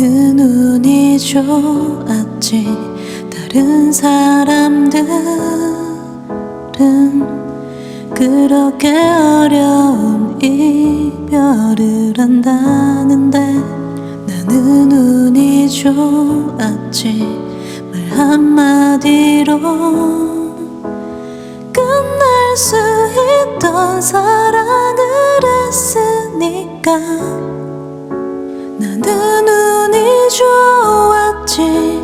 나는 운이 좋았지. 다른 사람들은 그렇게 어려운 이별을 한다는데 나는 운이 좋았지. 말 한마디로 끝날 수 있던 사랑을 했으니까. 나는 좋았지.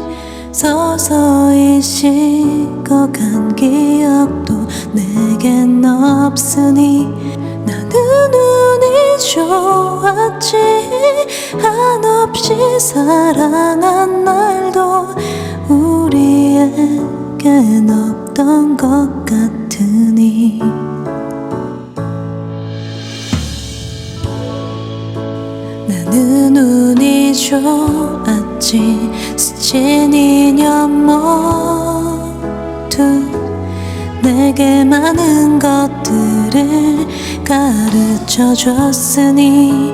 서서히 식어간 기억도 내겐 없으니 나는 운이 좋았지. 한없이 사랑한 날도 우리에겐 없던 것 같으 는 운이 좋았지. 스친 인연 모두 내게 많은 것들을 가르쳐 줬으니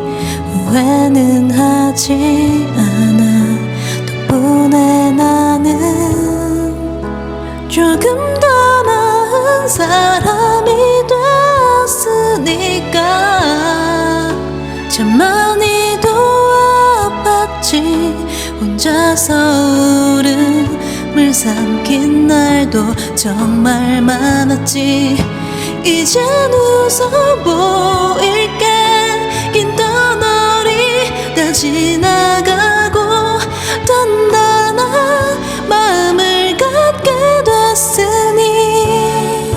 후회는 하지 않아. 덕분에 나는 조금 더 나은 사람이 되었으니까. 참많 혼자서 울음을 삼킨 날도 정말 많았지. 이젠 웃어 보일게. 긴 떠널이 다 지나가고 단단한 마음을 갖게 됐으니.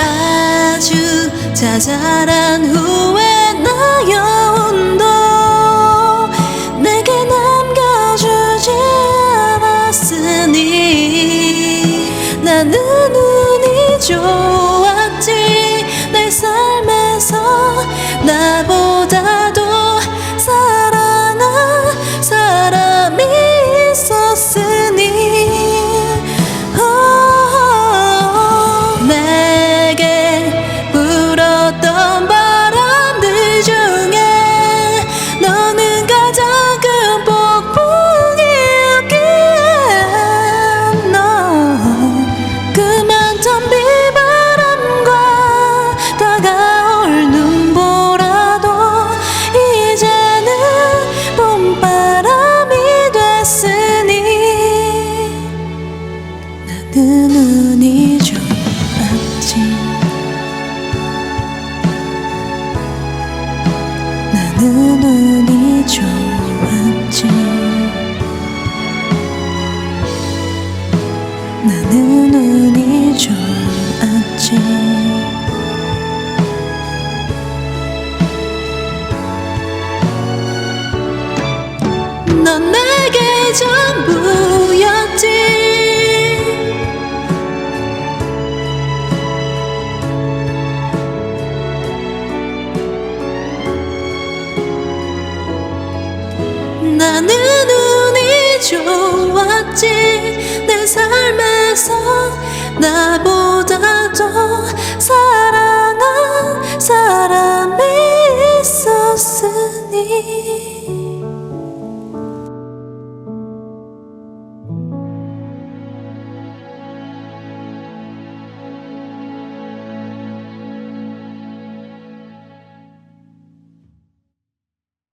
아주 자잘한 후 나는 운이 좋 나는 운이 좋았지 세상 나보다 더 사랑한 사람이 있었으니.